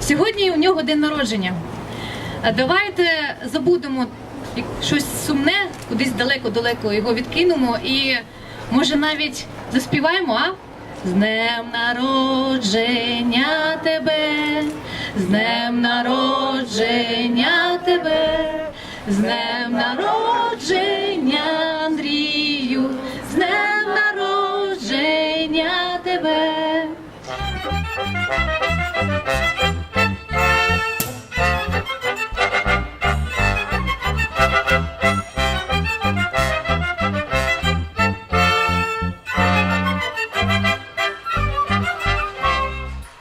Сьогодні у нього день народження. Давайте забудемо щось сумне, кудись далеко-далеко його відкинемо і може навіть заспіваємо, а? З днем народження тебе, з днем народження тебе, з днем народження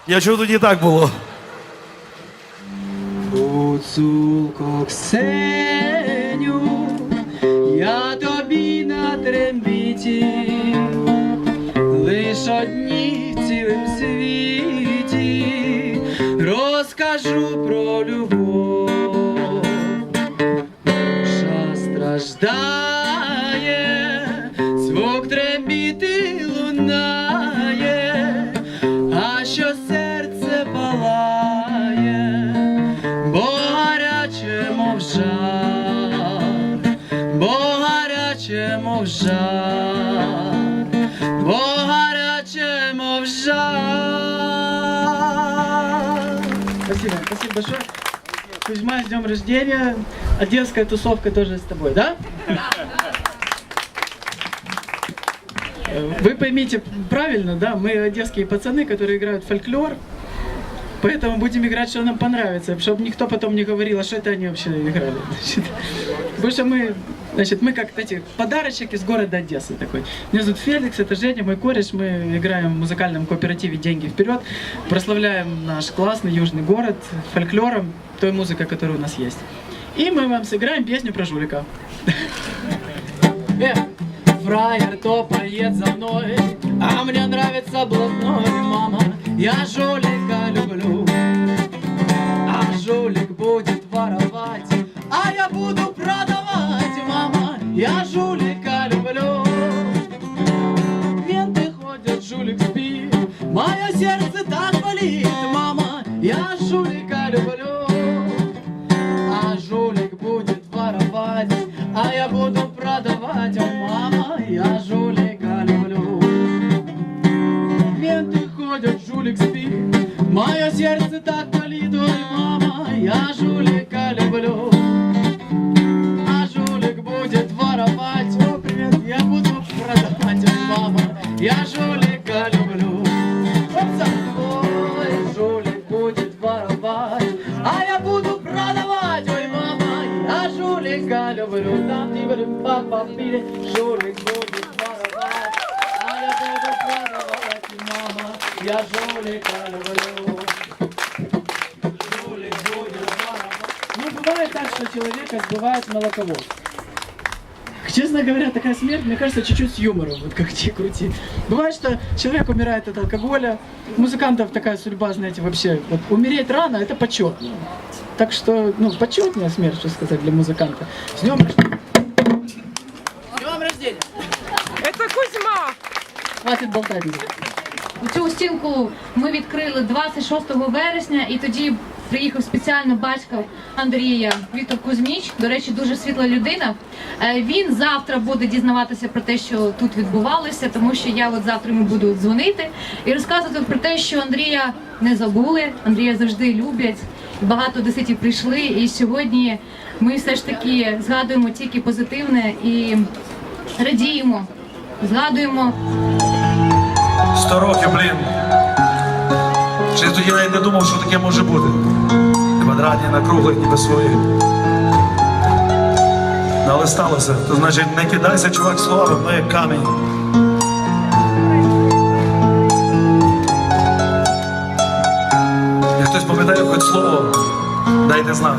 Я чув, тоді так було. Гуцулко Ксеню, я тобі на трембіті, лиш одні розкажу про любов. Душа страждає, большое. Кузьма, с днем рождения. Одесская тусовка тоже с тобой, да? Вы поймите правильно, да, мы одесские пацаны, которые играют фольклор, поэтому будем играть, что нам понравится, чтобы никто потом не говорил, а что это они вообще играли. Значит, потому что мы, значит, мы как эти подарочек из города Одессы такой. Меня зовут Феликс, это Женя, мой кореш, мы играем в музыкальном кооперативе «Деньги вперед», прославляем наш классный южный город фольклором, той музыкой, которая у нас есть. И мы вам сыграем песню про жулика. Э, Фраер топает за мной, а мне нравится блатной мама. Я жулика люблю, а жулик будет воровать, а я буду продавать, сердце так болит, ой, мама, я жулика люблю. А жулик будет воровать, о, привет, я буду продавать, ой, мама, я жулика люблю. Опса! Ой, жулик будет воровать, а я буду продавать, ой, мама, я жулика люблю. Там будем папа пили, жулик будет воровать, а я буду продавать, мама, я жулика люблю. бывает так, что человека сбывает молоковоз. Честно говоря, такая смерть, мне кажется, чуть-чуть с юмором, вот как те крути. Бывает, что человек умирает от алкоголя, музыкантов такая судьба, знаете, вообще, вот умереть рано, это почетно. Так что, ну, почетная смерть, что сказать, для музыканта. С днем рождения! С днем рождения! Это Кузьма! Хватит болтать. Цю стінку ми відкрили 26 вересня, і тоді приїхав спеціально батько Андрія Віктор Кузьміч. До речі, дуже світла людина. Е, Він завтра буде дізнаватися про те, що тут відбувалося, тому що я от завтра йому буду дзвонити і розказувати про те, що Андрія не забули, Андрія завжди люблять. Багато десятів прийшли, і сьогодні ми все ж таки згадуємо тільки позитивне і радіємо, згадуємо Сто років, блін. Ще тоді навіть не думав, що таке може бути. Квадратні на круглих ніби свої. Ну, Але сталося. То значить не кидайся, чувак, словами, ми як камінь. Як хтось пам'ятає хоч слово, дайте знак.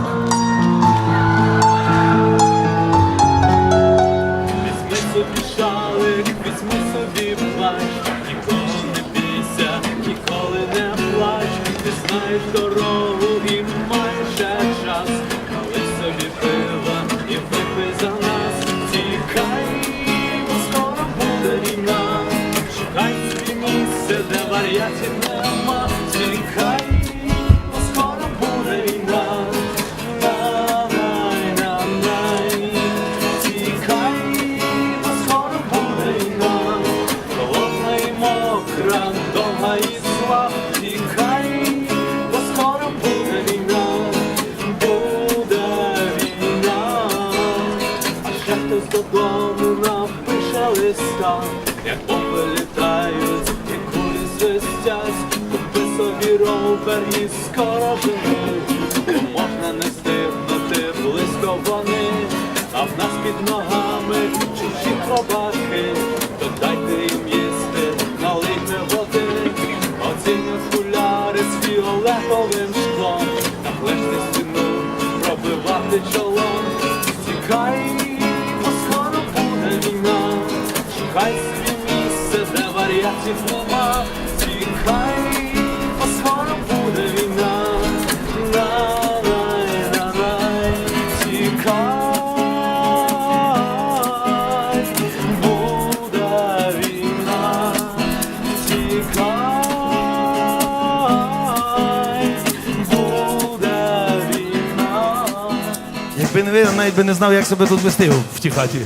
Навіть би не знав, як себе тут вести в тій хаті.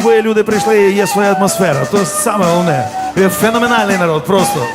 Свої люди прийшли, є своя атмосфера. То саме головне. Феноменальний народ, просто.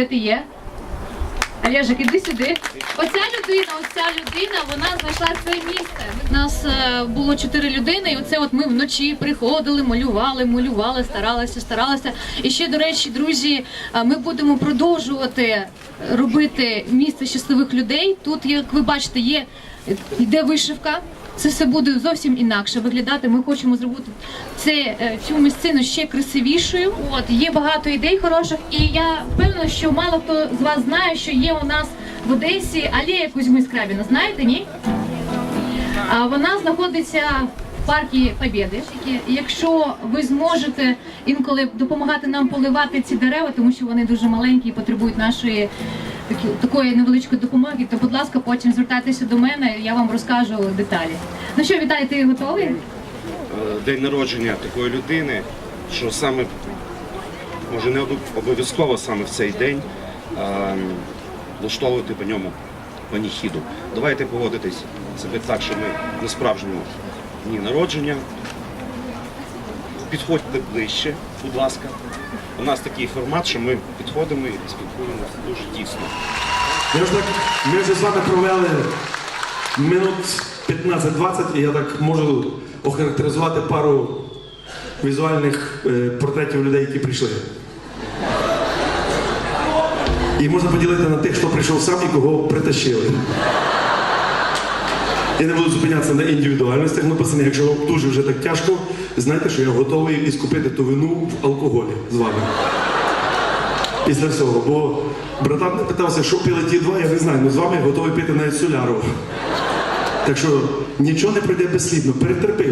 Де ти є? Олежик, іди сюди. Оця людина, оця людина, вона знайшла це місце. У нас е, було чотири людини, і оце от ми вночі приходили, малювали, малювали, старалися, старалися. І ще, до речі, друзі, е, ми будемо продовжувати робити місце щасливих людей. Тут, як ви бачите, є йде вишивка. Це все буде зовсім інакше виглядати. Ми хочемо зробити це е, цю місцину ще красивішою. От є багато ідей хороших, і я впевнена, що мало хто з вас знає, що є у нас в Одесі алея Кузьми Скрабіна. Знаєте, ні? А вона знаходиться в парку Побєди. Якщо ви зможете інколи допомагати нам поливати ці дерева, тому що вони дуже маленькі і потребують нашої такої невеличкої допомоги, то будь ласка, потім звертайтеся до мене, я вам розкажу деталі. Ну що, Віталій, ти готовий? День народження такої людини, що саме може не обов'язково саме в цей день влаштовувати по ньому паніхіду. Давайте поводитись себе так, що ми на справжньому дні народження. Підходьте ближче, будь ласка. У нас такий формат, що ми підходимо і спілкуємося дуже тісно. Я ж так, ми вже з вами провели минут 15-20, і я так можу охарактеризувати пару візуальних е, портретів людей, які прийшли. І можна поділити на тих, хто прийшов сам і кого притащили. Я не буду зупинятися на індивідуальностях, ну пацани, якщо вам дуже вже так тяжко, знайте, що я готовий іскупити ту вину в алкоголі з вами. Після всього. Бо братан не питався, що пили ті два, я не знаю, але з вами я готовий пити навіть соляру. Так що нічого не пройде безслідно. Перетерпи.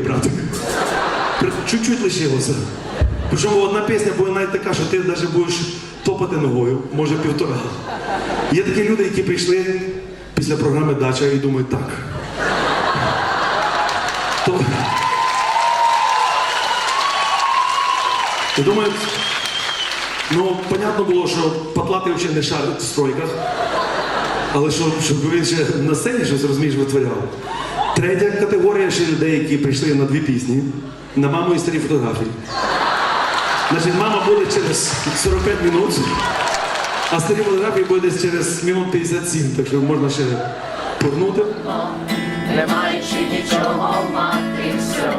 Пер- Чуть-чуть лишилося. Причому одна пісня буде навіть така, що ти навіть будеш топати ногою, може півтора. Є такі люди, які прийшли після програми Дача і думають так. То... І думаю, ну, понятно було, що потлатий взагалі не шарить в стройках. Але щоб, щоб він ще на сцені щось розумієш, витворяв. Третя категорія ще людей, які прийшли на дві пісні, на маму і старі фотографії. Значить, мама буде через 45 минут, а старі фотографії буде десь через минут 57, так що можна ще порнути. не маючи нічого мати все,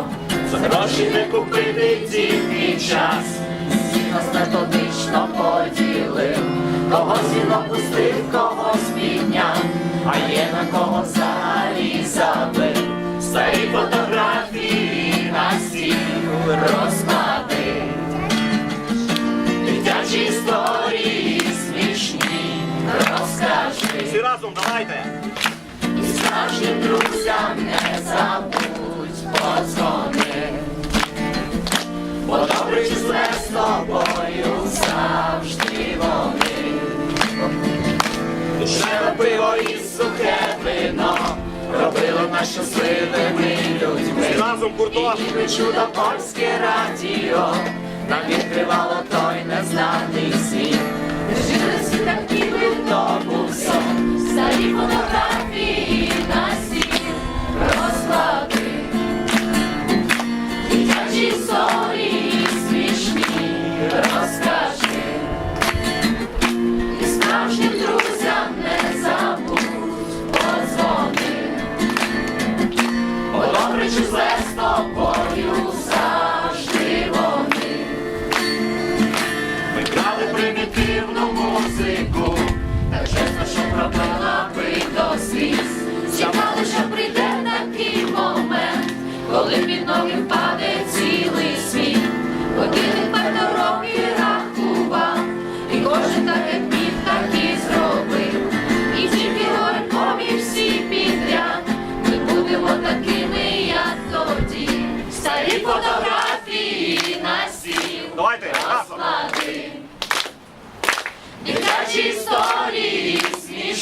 за гроші не купити тільки час. Нас методично поділив, когось він опустив, когось підняв, а є на кого взагалі забив. Старі фотографії на стіл розклади, дитячі історії смішні, розкажи. Всі разом давайте. І справжнім друзям не забудь подзвони, бо добре чи зле з тобою завжди вони. Душеве пиво і сухе вино. Робило нас щасливими людьми. Разом І чудо польське радіо. Нам відкривало той незнаний світ. Жили всі такі автобусом, старі фотографії на стіл. Розклади,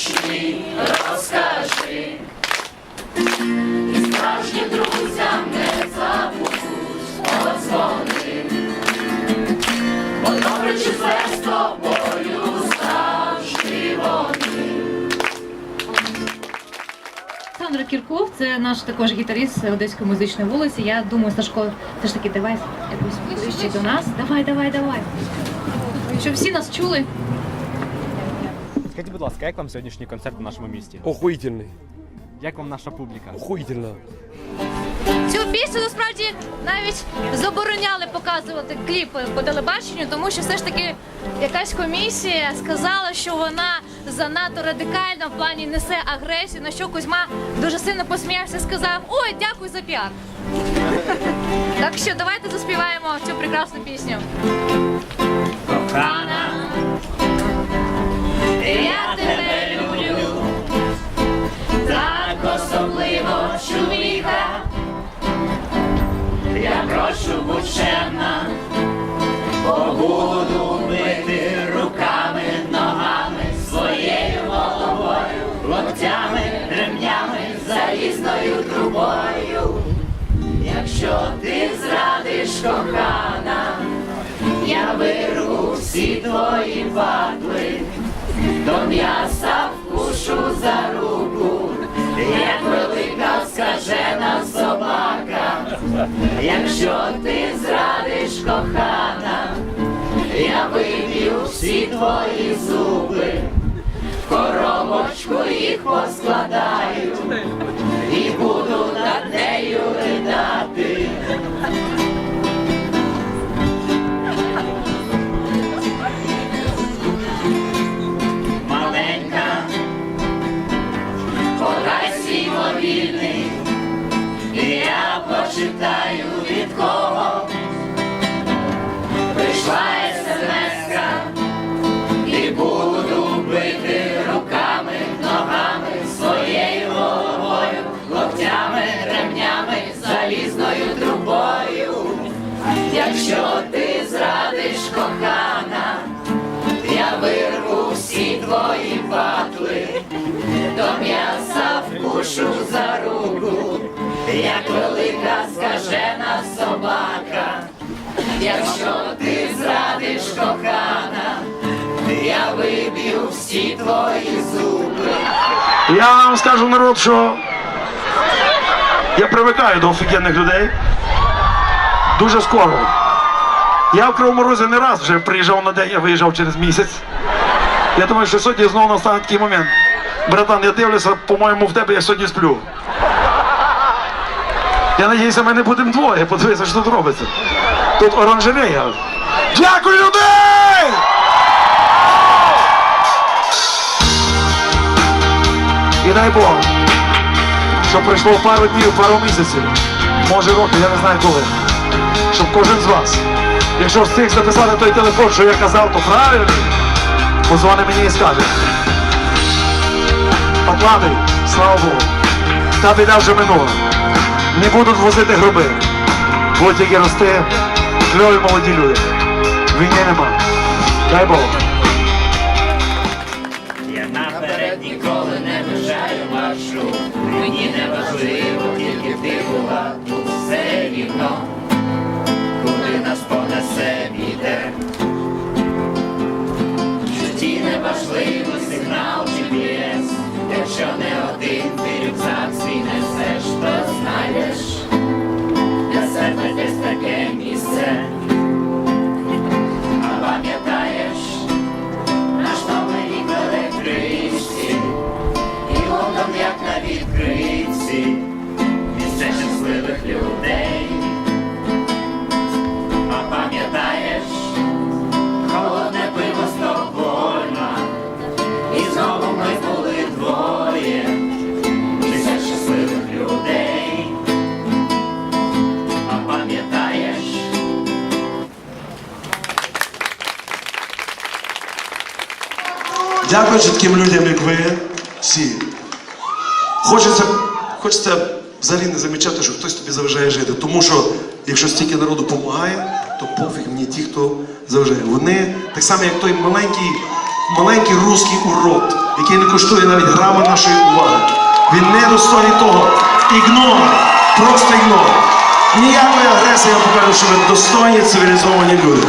смішні розкажи. І справжнім друзям не забудь подзвони. Бо добре чи зле з тобою завжди вони. Олександр Кірков, це наш також гітаріст з Одеської музичної вулиці. Я думаю, Сашко, все ж таки давай якось ближче до нас. Давай, давай, давай. Щоб всі нас чули. Скажіть, будь ласка, як вам сьогоднішній концерт у нашому місті? Охуїтельний. Як вам наша публіка? Охуїтельно. Цю пісню насправді навіть забороняли показувати кліпи по телебаченню, тому що все ж таки якась комісія сказала, що вона занадто радикальна в плані несе агресію. На що Кузьма дуже сильно посміявся, і сказав: Ой, дякую за піар. Так що давайте заспіваємо цю прекрасну пісню. Кохана, я тебе люблю, так особливо чоловіка. Я прошу будь чемна, бо буду бити руками, ногами, своєю головою, локтями, ремнями, залізною трубою. Якщо ти зрадиш кохана, я беру всі твої патли, до м'яса вкушу за руку, як велика скажена собака. Якщо ти зрадиш кохана, я виб'ю всі твої зуби, в коробочку їх поскладаю свій мобільний, і я почитаю від кого прийшла смс-ка, і буду бити руками, ногами, своєю головою, локтями, ремнями, залізною трубою. Якщо ти зрадиш кохана, я вирву всі твої патли, до м'яса вкушу за руку, як велика скажена собака. Якщо ти зрадиш кохана, я виб'ю всі твої зуби. Я вам скажу народ, що я привикаю до офігенних людей. Дуже скоро. Я в Кривому Розі не раз вже приїжджав на день, я виїжджав через місяць. Я думаю, що сьогодні знову настане такий момент. Братан, я дивлюся, по-моєму, в тебе я сьогодні сплю. Я надіюся, ми не будемо двоє. Подивися, що тут робиться. Тут оранжерея. Дякую, людей! І дай Бог, що пройшло пару днів, пару місяців, може років, я не знаю коли. Щоб кожен з вас, якщо встиг записати той телефон, що я казав, то правильний, позвони мені і скаже. Поклади, слава Богу. Та біда вже минула. Не будуть возити гроби. Будуть тільки рости кльові молоді люди. Війни нема. Дай Бог. Я наперед ніколи не вважаю маршрут. Мені не важливо, тільки ти була тут все рівно, куди нас понесе вітер. В житті не важливо якщо не один ти рюкзак Дякуючи таким людям, як ви всі. Хочеться, хочеться взагалі не замічати, що хтось тобі заважає жити. Тому що якщо стільки народу допомагає, то пофіг мені ті, хто заважає. Вони так само, як той маленький, маленький русський урод, який не коштує навіть грама нашої уваги. Він не достойний того. Ігнор, просто ігнор. Ніякої агресії я покажу, що ви достойні цивілізовані люди.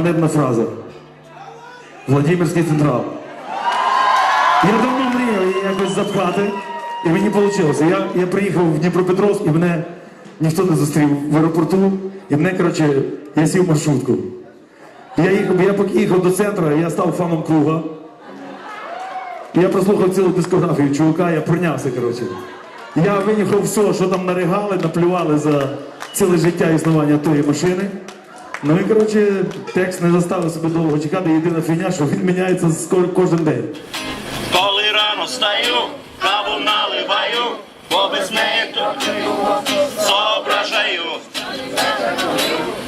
Ганебна фраза. Владимирський централ. Я давно мріяв її якось запхати, і мені вийшло. Я, я приїхав в Дніпропетровськ, і мене ніхто не зустрів в аеропорту. І мене, коротше, я сів маршрутку. Я, їхав, я поки їхав до центру, я став фаном круга. Я прослухав цілу дискографію чувака, я прийнявся, коротше. Я винюхав все, що там наригали, наплювали за ціле життя існування тої машини. Ну і коротше, текст не заставив себе довго чекати. Єдина фігня, що він міняється скоро кожен день. Коли рано стаю, каву наливаю, бо без неї торкаю, зображаю.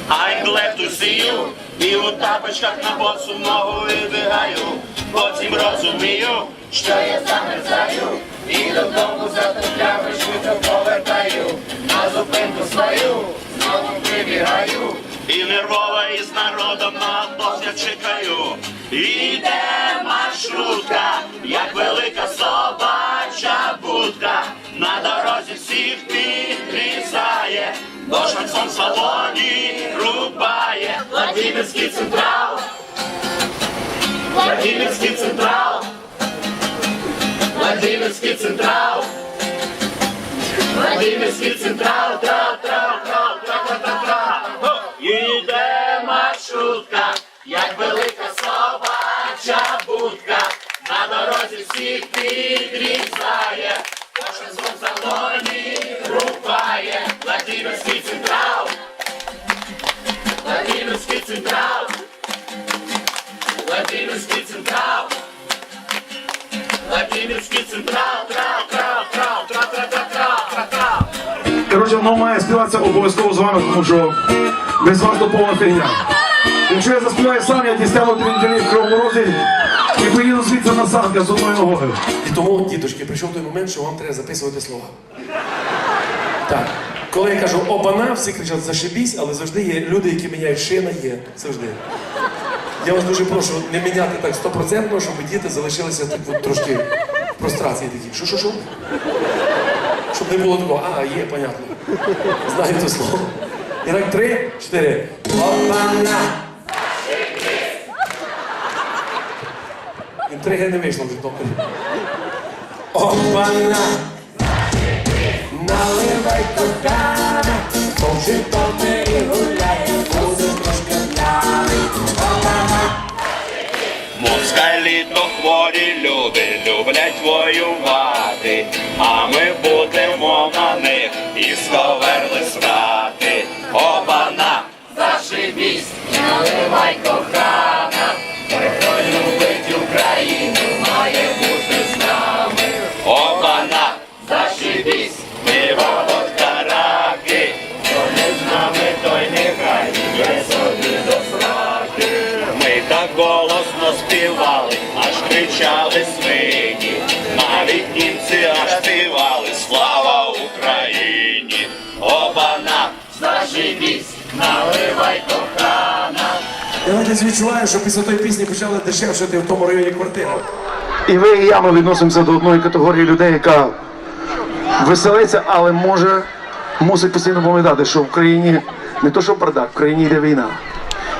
I'm glad to see you, і у тапочках на босу ногу вибігаю. Потім розумію, що я замерзаю, І нервова із народом на я чекаю. Іде маршрутка, як велика собача будка. На дорозі всіх салоні рубає Владимирський централ. Владимирський централ. Владимирський централ. Владимирський централ. Тра, тра, тра, маршрутка, як велика собача будка. На дорозі всіх підрізає. Кожен звук в салоні рубає. Владимирський централ. Владимирський централ. Владимирский централ. Владимирский централ. Трав, трав, трав, трав, трав, трав, трав, трав, трав. Коротше, воно має співатися обов'язково з вами, тому що без вас то фігня. Якщо я заспіваю сам, я дістану тринджелі в кривому розі і поїду звідси на санки з одною ногою. І тому, діточки, прийшов той момент, що вам треба записувати слова. Так. Коли я кажу обана, всі кричать зашибісь, але завжди є люди, які міняють шина, є. Завжди. Я вас дуже прошу не міняти так стопроцентно, щоб діти залишилися так от трошки прострації такі. Що, що, що? Щоб не було такого, а, є, понятно. Знаю це слово. І так, три, чотири. Обана! Інтриги не вийшло вже добре. Обана! Наливай кохана, може і гуляє, буде трошки п'яний. Обана! Москалі то хворі люди люблять воювати, а ми будемо на них і сковерли страти. Обана, зашибісь, наливай кохана, кричали свині. Навіть німці аж співали Слава Україні! Обана, заживісь, наливай кохана. Я десь відчуваю, що після тої пісні почали дешевшити в тому районі квартиру. І ви і я ми відносимося до одної категорії людей, яка веселиться, але може мусить постійно пам'ятати, що в країні не то, що бардак, в країні йде війна.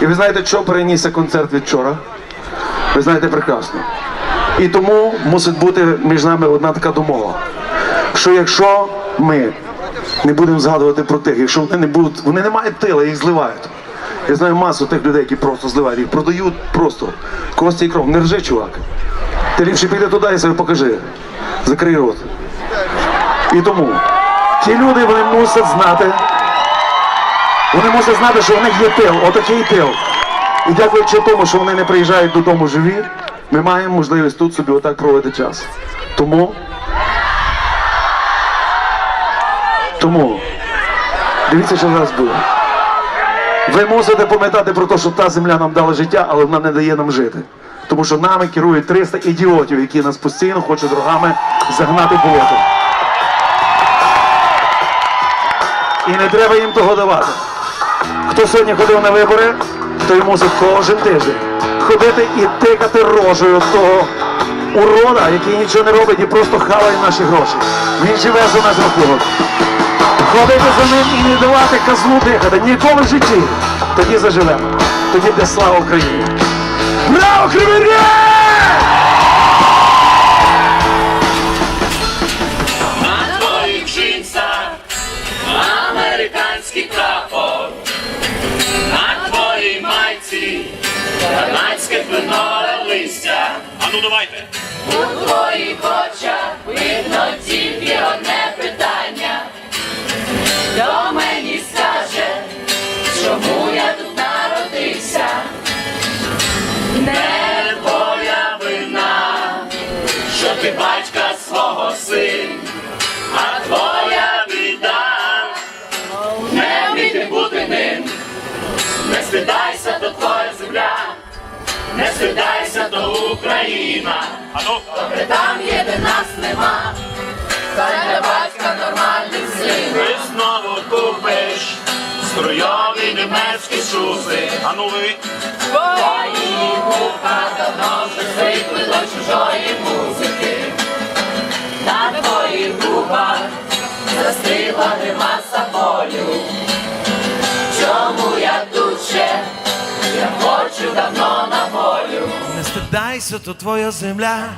І ви знаєте, що перенісся концерт від вчора? Ви знаєте прекрасно. І тому мусить бути між нами одна така домова, що якщо ми не будемо згадувати про тих, якщо вони не будуть, вони не мають тила, їх зливають. Я знаю масу тих людей, які просто зливають, їх продають просто кості і кров. Не ржи, чувак. Ти ліпше піди туди і себе покажи. Закрий рот. І тому ті люди вони мусять знати. Вони мусять знати, що в них є тил, отакий тил. І дякуючи тому, що вони не приїжджають додому живі, ми маємо можливість тут собі отак проводити час. Тому. Тому дивіться, що зараз буде. Ви мусите пам'ятати про те, що та земля нам дала життя, але вона не дає нам жити. Тому що нами керують 300 ідіотів, які нас постійно хочуть рогами загнати в болото. І не треба їм того давати. Хто сьогодні ходив на вибори, той мусить кожен тиждень ходити і тикати рожею того урода, який нічого не робить і просто хаває наші гроші. Він живе за нас рахунок. Ходити за ним і не давати козлу дихати ніколи в житті. Тоді заживемо. Тоді буде слава Україні. Браво, Кривий! Ну давайте. У твоїх очах видно тільки одне питання. Хто мені скаже, чому я тут народився? Не твоя вина, що ти батька свого син, а твоя біда не вміти бути ним. Не стидайся, то твоя земля, не стидайся, то Україна. Добре там є, де нас нема. Та для батька нормальний син. Ти знову купиш струйові німецькі шузи. А ну ви. Твої вуха давно вже звикли до чужої музики. На твоїх губах застигла гримаса болю. Не стидайся, то твоя земля,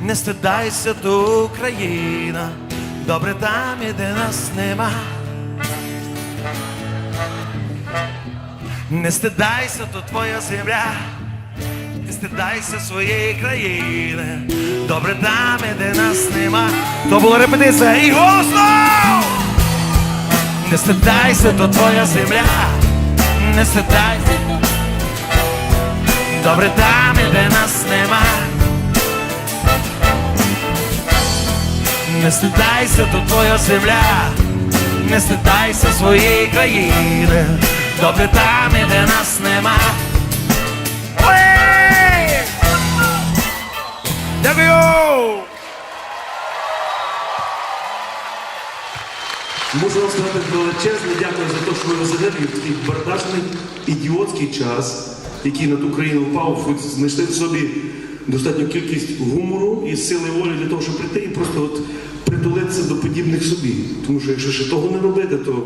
не стидайся, то Україна, добре там, де нас нема. Не стидайся, то твоя земля, не стидайся своєї країни, добре там, де нас нема. То була репетиція і голосно! Не стидайся, то твоя земля, не стидайся. Добре там, де нас нема. Не стидайся, то твоя земля, не стидайся своєї країни. Добре там, де нас нема. Дякую! Можу вам сказати величезне дякую за те, що ви розглядали в такий бардачний ідіотський час, який над Україною впав, знайшли в собі достатню кількість гумору і сили волі для того, щоб прийти і просто от притулитися до подібних собі. Тому що якщо ще того не робити, то